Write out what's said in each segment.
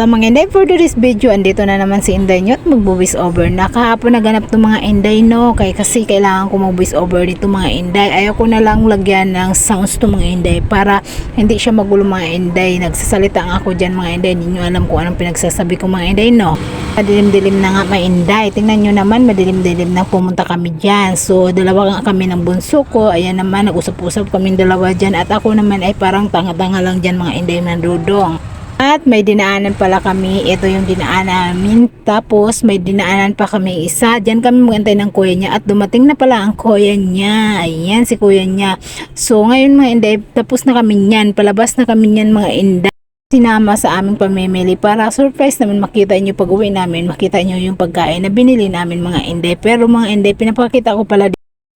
Mga Inday, for today's video, andito na naman si Inday nyo at magbo-voice over na. Kahapon naganap to mga Inday no, kay kasi kailangan ko mag-voice over dito mga Inday. Ayaw ko na lang lagyan ng sounds to mga Inday para hindi siya magulo mga Inday. Nagsasalita nga ako dyan mga Inday, hindi nyo alam kung anong pinagsasabi ko mga Inday no. Madilim-dilim na nga mga Inday. Tingnan nyo naman, madilim-dilim na pumunta kami dyan. So, dalawa nga kami ng bunso ko. Ayan naman, nag-usap-usap kami dalawa dyan. At ako naman ay parang tanga-tanga lang dyan mga Inday ng dudong. At may dinaanan pala kami. Ito yung dinaanan namin. Tapos may dinaanan pa kami isa. Diyan kami magantay ng kuya niya. At dumating na pala ang kuya niya. Ayan si kuya niya. So ngayon mga inday, tapos na kami niyan. Palabas na kami niyan mga inday. Sinama sa aming pamimili para surprise naman makita nyo pag uwi namin. Makita nyo yung pagkain na binili namin mga inday. Pero mga inday, pinapakita ko pala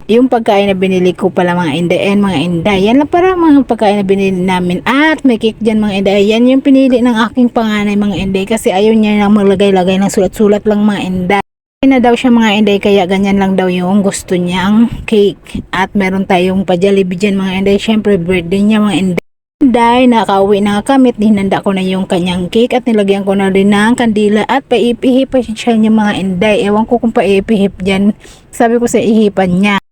yung pagkain na binili ko pala mga inday and mga inday. Yan lang para mga pagkain na binili namin. At may cake dyan mga inday. Yan yung pinili ng aking panganay mga inday kasi ayaw niya nang maglagay-lagay ng sulat-sulat lang mga inday. na daw siya mga inday kaya ganyan lang daw yung gusto niyang cake. At meron tayong pa-jollibee dyan mga inday. Siyempre birthday niya mga inday. Dahil nakauwi na kami hinanda ko na yung kanyang cake at nilagyan ko na rin ng kandila at paipihip pa siya niya mga inday. Ewan ko kung paipihip dyan. Sabi ko sa ihipan niya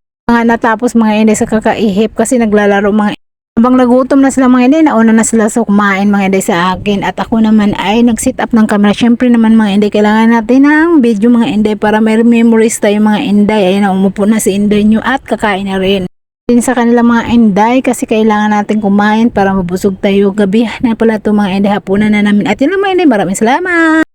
natapos mga inday sa kakaihip kasi naglalaro mga habang nagutom na sila mga inday, nauna na sila sa kumain mga inday sa akin at ako naman ay nag-sit up ng camera. Syempre naman mga inday, kailangan natin ng video mga inday para may memories tayo mga inday. Ayun umupo na si inday nyo at kakain na rin. Din sa kanila mga inday kasi kailangan natin kumain para mabusog tayo. Gabi na pala ito mga inday, hapunan na namin. At yun mga inday, maraming salamat!